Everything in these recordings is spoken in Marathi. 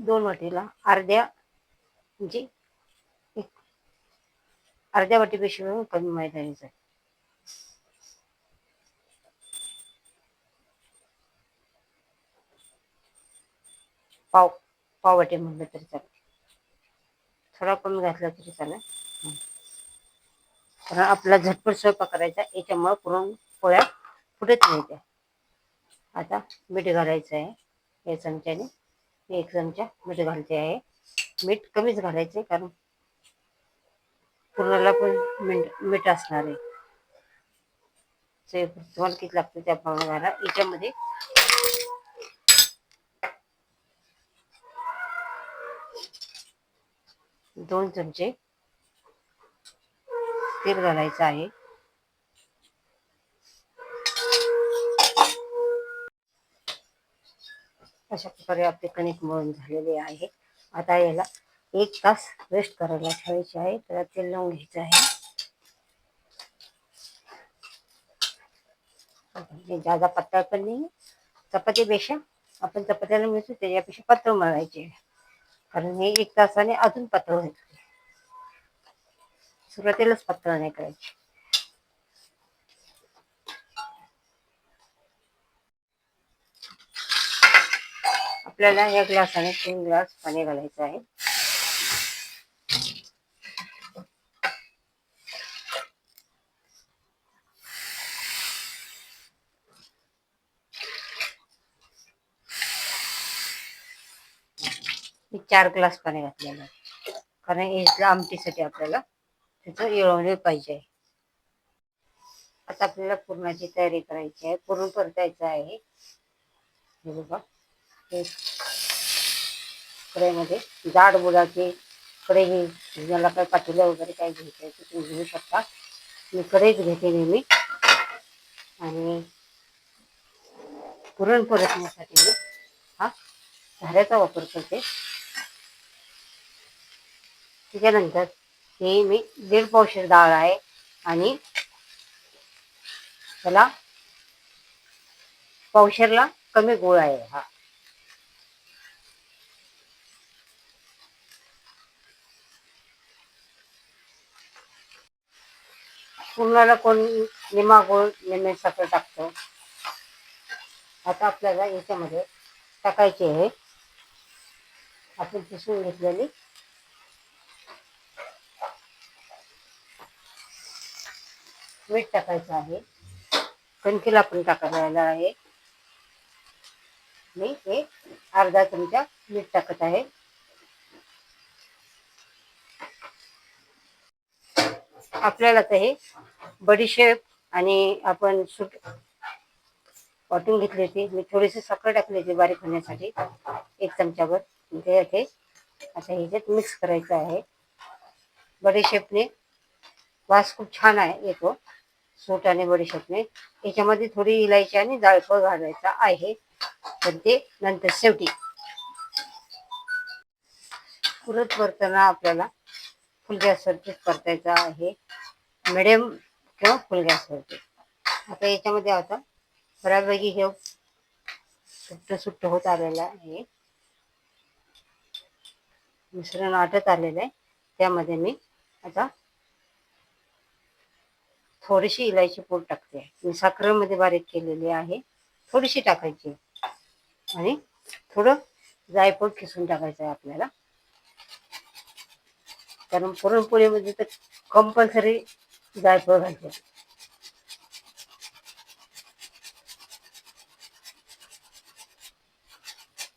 दोन वाटीला. अर्ध्या म्हणजे एक अर्ध्या वाटीपेक्षा कमी मैदा घ्यायचा आहे पाव पाव वाटी म्हणलं तरी चालेल. थोडा कमी घातला तरी चालेल. कारण आपला झटपट स्वयंपाक करायचा याच्यामुळे पुरण पोळ्या फुटत नाही त्या. आता मीठ घालायचं आहे या चमच्याने. मी एक चमचा मीठ घालते आहे. मीठ कमीच घालायचे कारण पुरणाला पण मीठ मीठ असणार आहे. तुम्हाला किती लागतं त्याप्रमाणे घाला. याच्यामध्ये दोन चमचे तेल घालायचं आहे. अशा प्रकारे आपले कणिक मळून झालेले आहे आता याला एक तास रेस्ट करायला ठेवायचे आहे. त्याला तेल लावून घ्यायचं आहे. हे जादा पण नाही चपातीपेक्षा आपण चपात्याला मिळतो त्याच्यापेक्षा पत्र मळायचे कारण हे एक तासाने अजून पत्र होईल. सुरुवातीलाच पत्र नाही करायची. आपल्याला या ग्लासाने तीन ग्लास पाणी घालायचं आहे. मी चार ग्लास पाणी घातलेलं आहे. कारण इथल्या आमटीसाठी आपल्याला त्याचं येळवणे पाहिजे आहे. आता आपल्याला पुरणाची तयारी करायची आहे. पुरण परतायचं आहे. बघा. कढईमध्ये जाड बुडाचे कढई ज्याला काही पातेलं वगैरे काही घ्यायचं आहे ते तुम्ही घेऊ शकता. मी कढईच घेते नेहमी. आणि पुरण परतण्यासाठी मी हा झाऱ्याचा वापर करते. त्याच्यानंतर हे मी दीड पावशेर डाळ आहे आणि त्याला पावशेरला कमी गोळ आहे हा. पुरणाला कोण निमा गोळ निमे साखर टाकतो. आता आपल्याला याच्यामध्ये टाकायचे आहे. आपण पिसून घेतलेली. मीठ टाकायचं आहे. कणकीला पण टाकायला आहे. मी हे अर्धा चमचा मीठ टाकत आहे. आपल्याला तर हे बडीशेप आणि आपण सुट वाटून घेतली होती. मी थोडीशी साखर टाकली होती बारीक होण्यासाठी. एक चमचाभर. ते ते आता ह्याच्यात मिक्स करायचं आहे. बडीशेपने वास खूप छान आहे येतो. सूट आणि बडीशेपने. याच्यामध्ये थोडी इलायची आणि जायफळ घालायचा आहे. पण ते नंतर शेवटी. पुरत परताना आपल्याला फुल गॅसवरतीच परतायचा आहे. मिडियम किंवा फुल गॅसवरती आता याच्यामध्ये आता बऱ्यापैकी हे सुट्ट सुट्ट होत आलेलं आहे. मिश्रण आटत आलेलं आहे. त्यामध्ये मी आता थोडीशी इलायची पूड टाकते. मी साखरेमध्ये बारीक केलेली आहे. थोडीशी टाकायची. आणि थोडं जायफळ खिसून टाकायचं आहे आपल्याला. कारण पुरणपोळीमध्ये तर कंपल्सरी जायफळ घालतो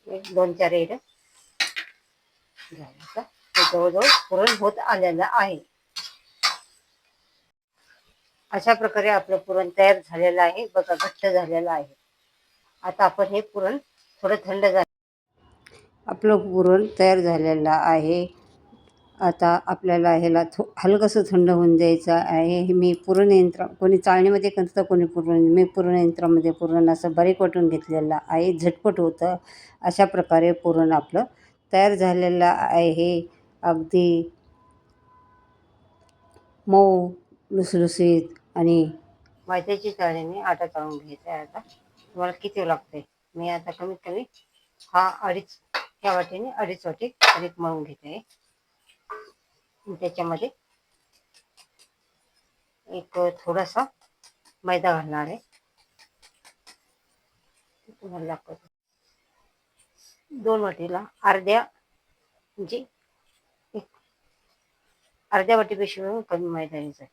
एक दोन चार एड ते जवळजवळ पुरण होत आलेलं आहे. अशा प्रकारे आपलं पुरण तयार झालेलं आहे. बघा घट्ट झालेलं आहे. आता आपण हे पुरण थोडं थंड झालं. आपलं पुरण तयार झालेलं आहे. आता आपल्याला ह्याला थो हलकंसं थंड होऊन द्यायचं आहे. हे मी पूर्ण यंत्र कोणी चाळणीमध्ये करतं कोणी पूर्ण मी पूर्ण यंत्रामध्ये पूर्ण असं बारीक वाटून घेतलेलं आहे. झटपट होतं. अशा प्रकारे पुरण आपलं तयार झालेलं आहे. अगदी मऊ लुसलुसीत आणि मैद्याची चाळणीने आटा चाळून घ्यायचा आहे आता. तुम्हाला किती लागते? मी आता कमीत कमी हा अडीच ह्या वाटीने अडीच वाटी अधिक मळून घेते. आहे त्याच्यामध्ये एक थोडासा मैदा घालणार आहे. तुम्हाला दोन वाटीला अर्ध्या म्हणजे एक अर्ध्या वाटीपेक्षा कमी मैदा घ्यायचा आहे.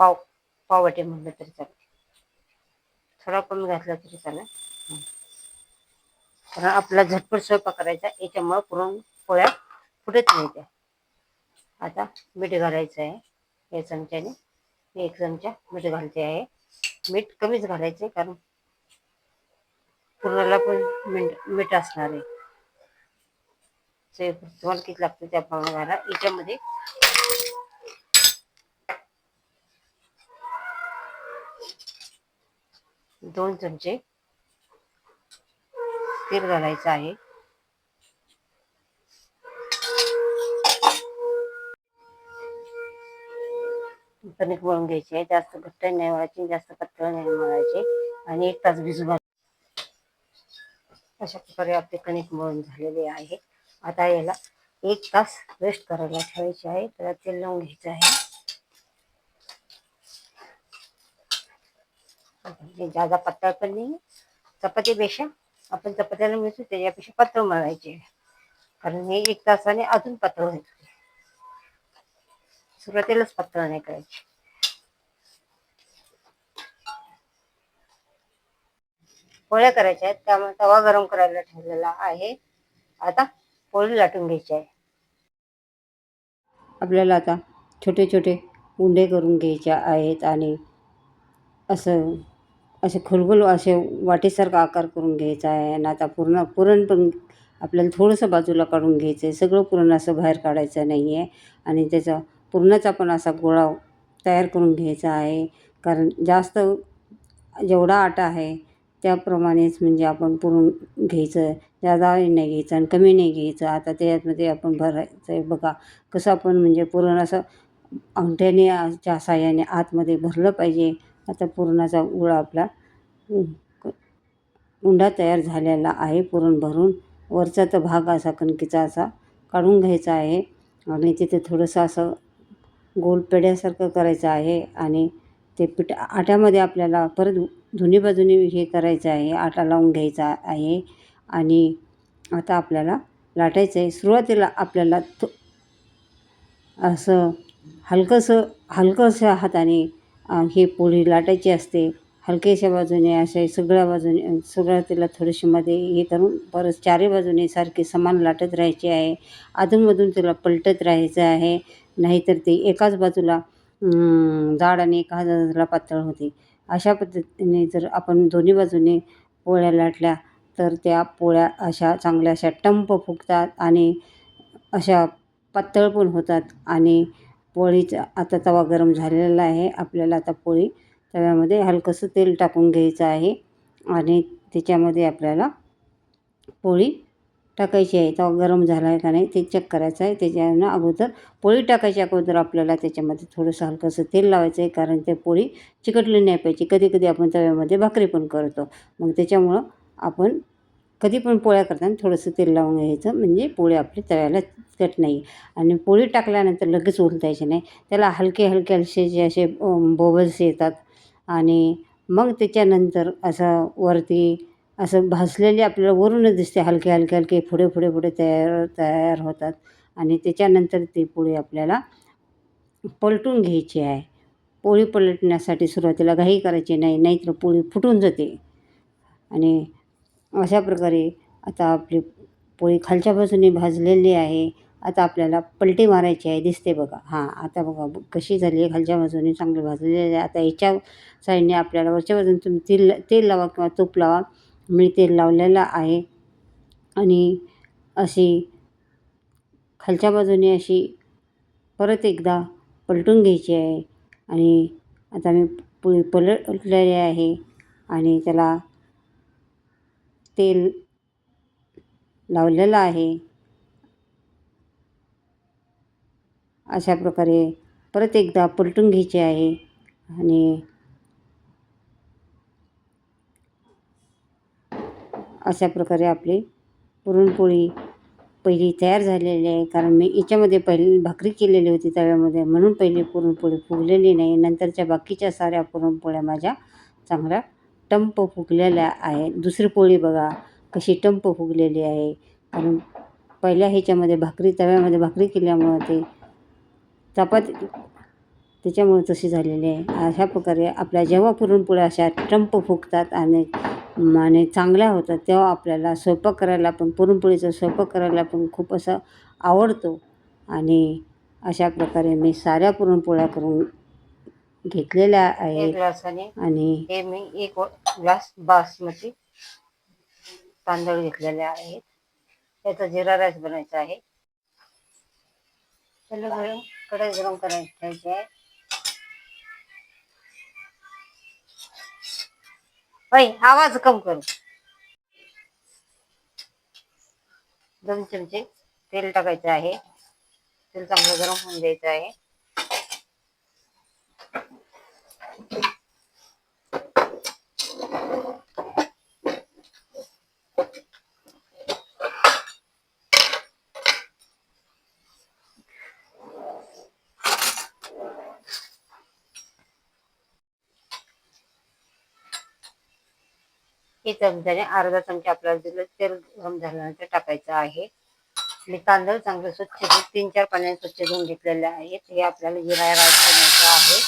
पाव पाव वाटी म्हणलं तरी चालेल. थोडा कमी घातला तरी चालेल. कारण आपला झटपट स्वयंपाक करायचा याच्यामुळं पुरण पोळ्या फुटत नाही त्या. आता मीठ घालायचं आहे या चमच्याने. मी एक चमचा मीठ घालते आहे. मीठ कमीच घालायचं आहे कारण पुरणाला पण मीठ मीठ असणार आहे. तुम्हाला किती लागतं त्याप्रमाणे घाला. याच्यामध्ये दोन चमचे तेल घालायचं आहे. कणिक मळून घ्यायची आहे. जास्त घट्ट नाही मळायची जास्त पातळ नाही मळायची. आणि एक तास भिजू घाल अशा प्रकारे आपले कणिक मळून झालेले आहे. आता याला एक तास रेस्ट करायला ठेवायचे आहे. त्याला तेल लावून घ्यायचं आहे. ज्यादा पत्ता पण नाही चपातीपेक्षा आपण चपात्याला मिळतो त्याच्यापेक्षा पातळ मळायचे. कारण हे एक तासाने अजून पातळ होईल. सुरुवातीलाच पातळ नाही करायची. पोळ्या करायच्या आहेत त्यामुळे तवा गरम करायला ठेवलेला आहे. आता पोळी लाटून घ्यायची आहे. आपल्याला आता छोटे छोटे उंडे करून घ्यायचे आहेत आणि असं असे खोलगोल असे वाटीसारखा आकार करून घ्यायचा आहे आणि आता पूर्ण पुरण पण आपल्याला थोडंसं बाजूला काढून घ्यायचं आहे. सगळं पुरण असं बाहेर काढायचं नाही आहे. आणि त्याचा पुरणाचा पण असा गोळा तयार करून घ्यायचा आहे. कारण जास्त जेवढा आटा आहे त्याप्रमाणेच म्हणजे आपण पुरण घ्यायचं जादा नाही घ्यायचं आणि कमी नाही घ्यायचं. आता त्याच्यामध्ये आपण भरायचं आहे. बघा कसं आपण म्हणजे पुरण असं अंगठ्याने च्या साह्याने आतमध्ये भरलं पाहिजे. आता पुरणाचा गुळ आपला उंडा तयार झालेला आहे पुरण भरून. वरचा तर भाग असा कणकीचा असा काढून घ्यायचा आहे आणि तिथे थोडंसं असं गोल पेड्यासारखं करायचं आहे आणि ते पीठ आट्यामध्ये आपल्याला परत दोन्ही बाजूनी हे करायचं आहे आटा लावून घ्यायचा आहे आणि आता आपल्याला लाटायचं आहे. सुरुवातीला आपल्याला तो असं हलकंसं हलकंसं हाताने हे पोळी लाटायची असते. हलक्याशा बाजूने अशा सगळ्या बाजूने सुरुवातीला थोडीशी मध्ये हे करून परत चारही बाजूने सारखे समान लाटत राहायचे आहे. अधूनमधून तिला पलटत राहायचं आहे. नाहीतर ते एकाच बाजूला जाड आणि एका बाजूला पातळ होते. अशा पद्धतीने जर आपण दोन्ही बाजूने पोळ्या लाटल्या तर त्या पोळ्या अशा चांगल्या अशा टंप फुगतात आणि अशा पातळ पण होतात आणि पोळीचा आता तवा गरम झालेला आहे. आपल्याला आता पोळी तव्यामध्ये हलकंसं तेल टाकून घ्यायचं आहे. आणि त्याच्यामध्ये आपल्याला पोळी टाकायची आहे. तवा गरम झाला आहे का नाही ते चेक करायचं आहे. त्याच्यानं अगोदर पोळी टाकायच्या अगोदर आपल्याला त्याच्यामध्ये थोडंसं हलकंसं तेल लावायचं आहे. कारण ते पोळी चिकटली नाही पाहिजे. कधी कधी आपण तव्यामध्ये भाकरी पण करतो. मग त्याच्यामुळं आपण कधी पण पोळ्या करताना थोडंसं तेल लावून घ्यायचं. म्हणजे पोळी आपली तळायला चिकट नाही. आणि पोळी टाकल्यानंतर लगेच उलटायचे नाही. त्याला हलके हलके हलसे जे असे बोबल्स येतात. आणि मग त्याच्यानंतर असं वरती असं भासलेली आपल्याला वरूनच दिसते. हलके हलके हलके पुढे पुढे पुढे तयार तयार होतात. आणि त्याच्यानंतर ती पोळी आपल्याला पलटून घ्यायची आहे. पोळी पलटण्यासाठी सुरुवातीला घाई करायची नाही. नाहीतर पोळी फुटून जाते. आणि अशा प्रकारे आता आपली पोळी खालच्या बाजूने भाजलेली आहे. आता आपल्याला पलटी मारायची आहे. दिसते बघा. हां आता बघा कशी झाली आहे खालच्या बाजूने चांगली भाजलेली आहे. आता याच्या साईडने आपल्याला वरच्या बाजूने तुम्ही तेल तेल लावा किंवा तूप लावा. मी तेल लावलेलं आहे. आणि अशी खालच्या बाजूने अशी परत एकदा पलटून घ्यायची आहे. आणि आता मी पोळी पलटलेली आहे. आणि त्याला तेल लावलेलं आहे. अशा प्रकारे परत एकदा पलटून घ्यायचे आहे आणि अशा प्रकारे आपली पुरणपोळी पहिली तयार झालेली आहे. कारण मी याच्यामध्ये पहिली भाकरी केलेली होती तव्यामध्ये म्हणून पहिली पुरणपोळी फुगलेली नाही. नंतरच्या बाकीच्या साऱ्या पुरणपोळ्या माझ्या चांगल्या टंप फुगलेल्या आहे. दुसरी पोळी बघा कशी टंप फुगलेली आहे. कारण पहिल्या ह्याच्यामध्ये भाकरी तव्यामध्ये भाकरी केल्यामुळं ते चपाती त्याच्यामुळे तशी झालेली आहे. अशा प्रकारे आपल्या जेव्हा पुरणपोळ्या अशा टंप फुगतात आणि आणि चांगल्या होतात तेव्हा आपल्याला स्वयंपाक करायला पण पुरणपोळीचा स्वयंपाक करायला पण खूप असं आवडतो. आणि अशा प्रकारे मी साऱ्या पुरणपोळ्या करून घेतलेल्या आहे. ग्लासाने आणि हे मी एक ग्लास बासमती तांदूळ घेतलेले आहेत. त्याचा जिरा राईस बनवायचा आहे. त्याला गरम कढई गरम करायची आहे. बाई आवाज कम करू. दोन चमचे तेल टाकायचं आहे. तेल चांगलं गरम होऊन द्यायचं आहे. हे चमच्याने अर्धा चमचा आपल्याला दिलं तेल गरम झाल्यानंतर टाकायचं आहे. आणि तांदूळ चांगले स्वच्छ धुवून तीन चार पाण्याने स्वच्छ धुवून घेतलेले आहेत. हे आपल्याला जिरा राईस करायचं आहे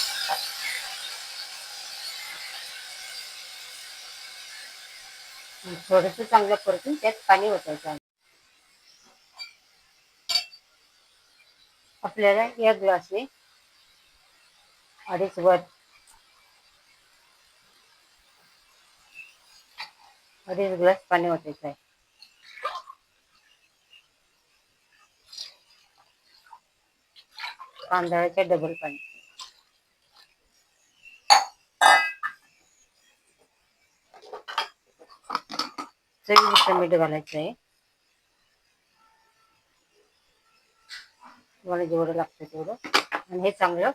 थोडस चांगलं परतून त्यात पाणी ओतायचं आहे. आपल्याला या ग्लासने अडीच वर अडीच ग्लास पाणी ओतायचं आहे. तांदळाचे डबल पाणी. चवीनुसार मीठ घालायचं आहे. तुम्हाला जेवढं लागतं तेवढं. आणि हे चांगलं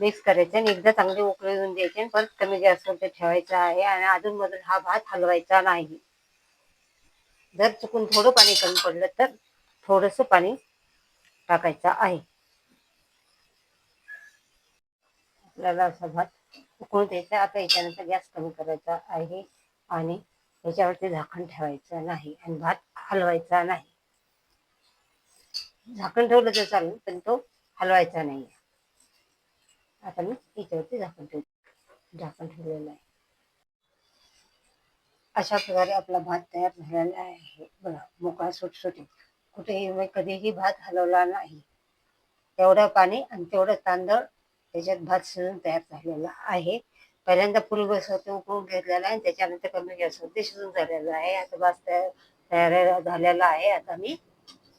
मिक्स करायचं आणि एकदा चांगली उकळी येऊन द्यायची आणि परत कमी गॅसवर ते ठेवायचं आहे आणि अजून मधून हा भात हलवायचा नाही. जर चुकून थोडं पाणी कमी पडलं तर थोडस पाणी टाकायचं आहे. आपल्याला असा भात उकळून द्यायचा आता याच्यानंतर गॅस कमी करायचा आहे आणि याच्यावरती झाकण ठेवायचं नाही आणि भात हलवायचा नाही. झाकण ठेवलं तर चालेल पण तो हलवायचा नाही आता मी याच्यावरती झाकण ठेवतो. झाकण ठेवलेलं आहे. अशा प्रकारे आपला भात तयार झालेला आहे. बघा मोकळा सुटसुटीत. कुठेही मी कधीही भात हलवला नाही. तेवढं पाणी आणि तेवढं तांदळ त्याच्यात भात शिजून तयार झालेला आहे. पहिल्यांदा फुल गॅसवरती उकळून घेतलेला आहे. आणि त्याच्यानंतर कमी गॅसवरती शिजून झालेलं आहे. आता भात तयार तयार झालेला आहे. आता मी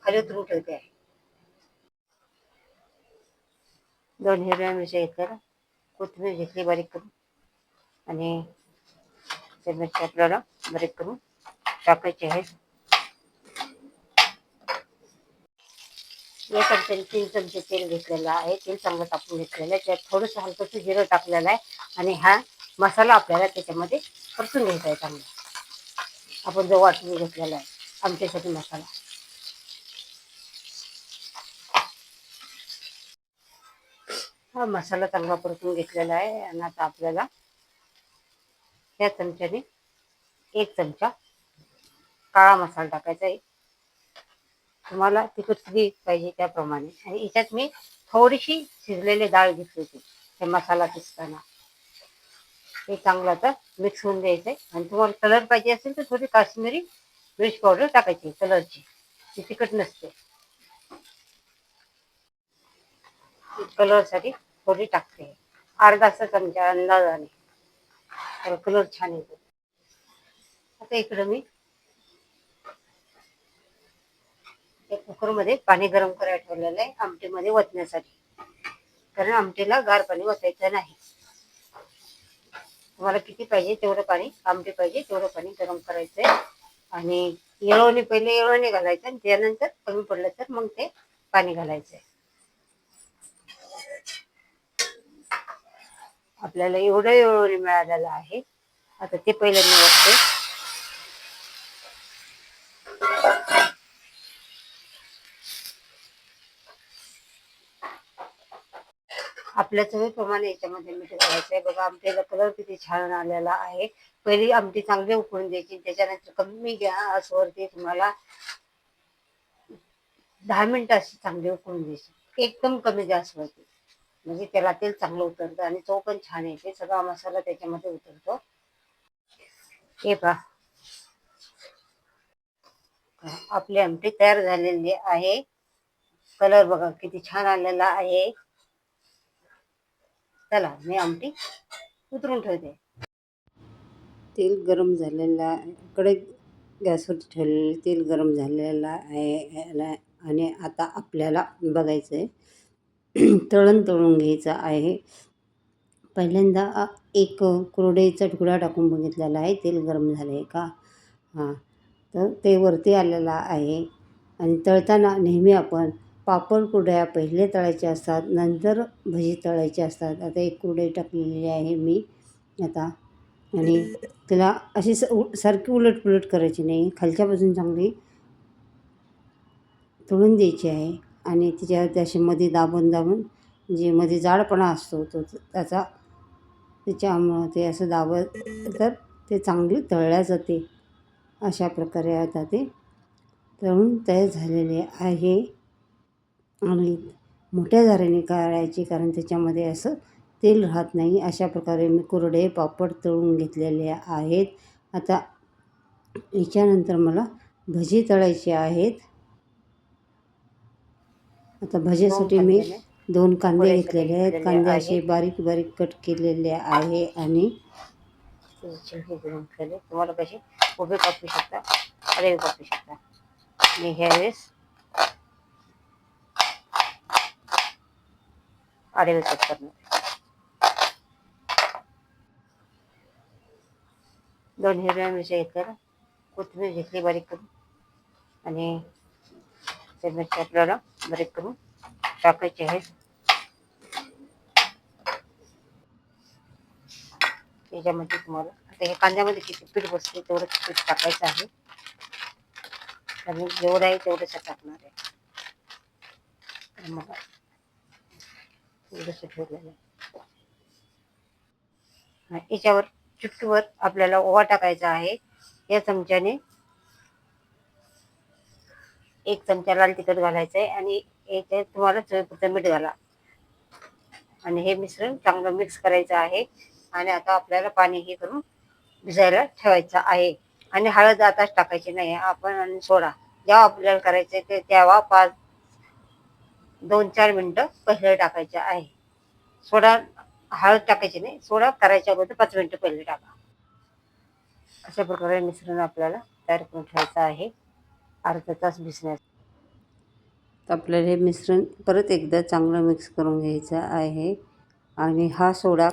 खाली उतरून ठेवते. आहे दोन हिरव्या मिरच्या घेतल्या कोथिंबीर घेतली बारीक करून. आणि त्या मिरच्या आपल्याला बारीक करून टाकायचे आहेत. या चमच्याने तीन चमचे तेल घेतलेलं आहे. तेल चांगलं तापून घेतलेलं आहे. त्यात थोडंसं हलकंसं जिरं टाकलेलं आहे. आणि हा मसाला आपल्याला त्याच्यामध्ये परतून घ्यायचा आहे चांगला. आपण जो वाटून घेतलेला आहे आमच्यासाठी मसाला. हा मसाला चांगला परतून घेतलेला आहे. आणि आता आपल्याला या चमच्याने एक चमचा काळा मसाला टाकायचा आहे. तुम्हाला तिखट किती पाहिजे त्याप्रमाणे. आणि याच्यात मी थोडीशी शिजलेली डाळ घेतली होती हे मसाला पिसताना. हे चांगलं आता मिक्स होऊन द्यायचं आहे आणि तुम्हाला कलर पाहिजे असेल तर थोडी काश्मीरी मिर्च पावडर टाकायची कलरची ती तिखट नसते. कलरसाठी थोडी टाकते. अर्धाचा चमचा अंदाजाने. तर कलर छान येतो. आता इकडं मी कुकरमध्ये पाणी गरम करायला ठेवलेलं आहे आमटीमध्ये वतण्यासाठी. कारण आमटीला गार पाणी वतायचं नाही. तुम्हाला किती पाहिजे तेवढं पाणी आमटी पाहिजे तेवढं पाणी गरम करायचं आहे. आणि येळवणी पहिले येळवणी घालायचं आणि त्यानंतर कमी पडलं तर मग ते पाणी घालायचं आहे. आपल्याला एवढं एवढं मिळालेलं आहे. आता ते पहिलं निवडते आपल्या चवीप्रमाणे याच्यामध्ये मीठ घालायचं आहे. बघा आमटीला कलर किती छान आलेला आहे. पहिली आमटी चांगली उकळून द्यायची त्याच्यानंतर कमी गॅसवरती तुम्हाला दहा मिनिटं अशी चांगली उकळून द्यायची एकदम कमी गॅसवरती. म्हणजे त्याला तेल चांगलं उतरतं आणि चव पण छान येते सगळा मसाला त्याच्यामध्ये उतरतो. हे पहा. आपली आमटी तयार झालेली आहे. कलर बघा किती छान आलेला आहे. चला मी आमटी उतरून ठेवते. तेल गरम झालेला आहे इकडे गॅसवर ठेवलेलं तेल गरम झालेलं आहे. याला- आणि आता आपल्याला बघायचं आहे तळण तळून घ्यायचं आहे. पहिल्यांदा एक कुरडईचा तुकडा टाकून बघितलेला आहे. तेल गरम झालं आहे का? हां. तर ते वरती आलेलं आहे. आणि तळताना नेहमी आपण पापड कुरड्या पहिले तळायचे असतात नंतर भजी तळायचे असतात. आता एक कुरडई टाकलेली आहे मी आता. आणि तिला अशी स उ- सारखी उलटपुलट करायची नाही. खालच्या बाजून चांगली तळून द्यायची आहे. आणि तिच्या त्याशी मध्ये दाबून दाबून जे मध्ये जाडपणा असतो तो त्याचा त्याच्यामुळं ते असं दाबत तर ते चांगली तळल्या जाते. अशा प्रकारे आता ते तळून तयार झालेले आहे. आणि मोठ्या झाऱ्याने करायची कारण त्याच्यामध्ये असं तेल राहत नाही. अशा प्रकारे मी कुरडे पापड तळून घेतलेले आहेत. आता याच्यानंतर मला भजी तळायची आहेत. आता भजीसाठी मी दोन कांदे घेतलेले आहेत. कांदे. असे बारीक बारीक कट केलेले आहे आणि तुम्हाला कशी उभे कापू शकता आडवे कापू शकता. मी ह्यावेळेस आडवे कट करणार. दोन हिरव्या मिरच्या घेतल्या कोथिंबीर घेतली बारीक करून. आणि मिरच्या आपल्याला बारीक करून टाकायचे आहेत. त्याच्यामध्ये तुम्हाला आता हे कांद्यामध्ये किती पीठ बसते तेवढं पीठ टाकायचं आहे. आणि जेवढं आहे तेवढंच टाकणार आहे. मग थोडंसं ठेवलेलं आहे. याच्यावर चुटकीवर आपल्याला ओवा टाकायचा आहे. या चमच्याने एक चमचा लाल तिखट घालायचं आहे आणि एक तुम्हाला चवीपुरतं मीठ घाला. आणि हे मिश्रण चांगलं मिक्स करायचं आहे. आणि आता आपल्याला पाणी हे करून भिजायला ठेवायचं आहे. आणि हळद आताच टाकायची नाही आपण आणि सोडा. जेव्हा आपल्याला करायचं ते तेव्हा पाच दोन चार मिनटं पहिले टाकायचं आहे. सोडा हळद टाकायची नाही सोडा करायच्या अगोदर पाच मिनटं पहिले टाका. अशा प्रकारे मिश्रण आपल्याला तयार करून ठेवायचं आहे. अर्धा तास भिजण्यास आपल्याला हे मिश्रण परत एकदा चांगलं मिक्स करून घ्यायचं आहे. आणि हा सोडा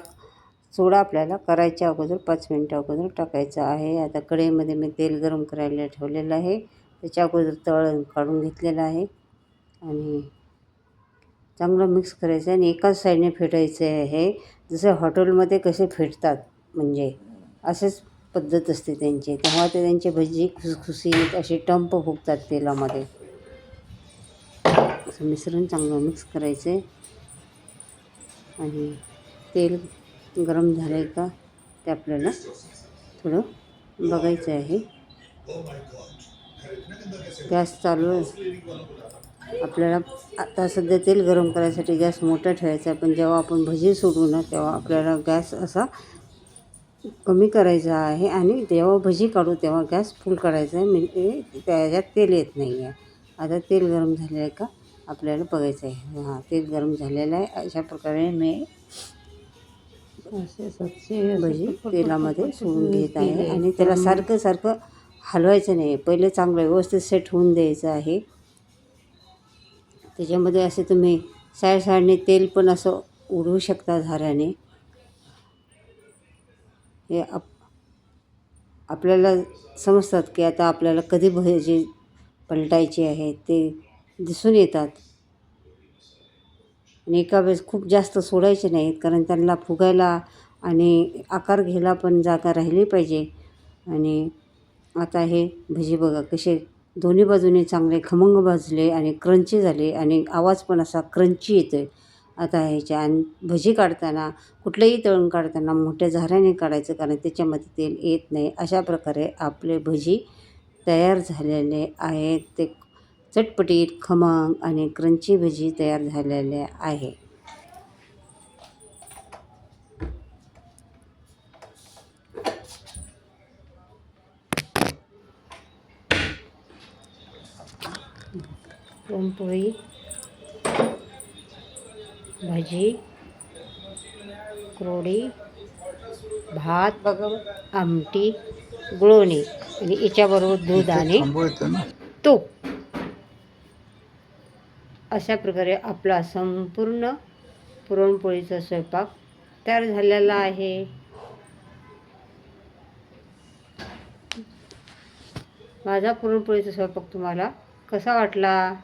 सोडा आपल्याला करायच्या अगोदर पाच मिनटं अगोदर टाकायचा आहे. आता कढईमध्ये मी तेल गरम करायला ठेवलेलं आहे. त्याच्या अगोदर तळ काढून घेतलेलं आहे. आणि चांगलं मिक्स करायचं आहे आणि एकाच साईडने फेटायचं आहे. जसं हॉटेलमध्ये कसे फेटतात म्हणजे असेच पद्धत असते त्यांची. तेव्हा ते त्यांचे भजी खुसखुशीत असे टंप फुगतात तेलामध्ये. असं मिश्रण चांगलं मिक्स करायचं. आहे आणि तेल गरम झालं आहे का ते आपल्याला थोडं बघायचं आहे. गॅस चालू आपल्याला आता सध्या तेल गरम करायसाठी गॅस मोठा ठेवायचा आहे. पण जेव्हा आपण भजी सोडू ना तेव्हा आपल्याला गॅस असा कमी करायचा आहे आणि जेव्हा भजी काढू तेव्हा गॅस फुल करायचा आहे म्हणजे त्याच्यात तेल येत नाही आहे आता तेल गरम झालं आहे का? आपल्याला बघायचं आहे. हां तेल गरम झालेलं आहे. अशा प्रकारे मी भजी तेलामध्ये सोडून घेत आहे आणि त्याला सारखं सारखं हलवायचं नाही. पहिले चांगलं व्यवस्थित सेट होऊन द्यायचं आहे. त्याच्यामध्ये असे तुम्ही साईड साईडने तेल पण असं उडवू शकता झाऱ्याने. हे आप आपल्याला समजतात की आता आपल्याला कधी भजी पलटायची आहे ते दिसून येतात. आणि एका वेळेस खूप जास्त सोडायचे नाहीत कारण त्यांना फुगायला आणि आकार घ्यायला पण जागा राहिली पाहिजे. आणि आता हे भजी बघा कसे दोन्ही बाजूने चांगले खमंग भाजले आणि क्रंची झाले आणि आवाज पण असा क्रंची येतो आहे आता ह्याच्या आणि भजी काढताना कुठलंही तळून काढताना मोठ्या झाऱ्याने काढायचं कारण त्याच्यामध्ये तेल येत नाही. अशा प्रकारे आपले भजी तयार झालेले आहेत. ते चटपटीत खमंग आणि क्रंची भजी तयार झालेले आहे. पुरणपोळी भजी क्रोडी भात बघा आमटी गुळवणी. आणि याच्याबरोबर दूध आणि तूप. अशा प्रकारे आपला संपूर्ण पुरणपोळीचा स्वयंपाक तयार झालेला आहे. माझा पुरणपोळीचा स्वयंपाक तुम्हाला कसा वाटला?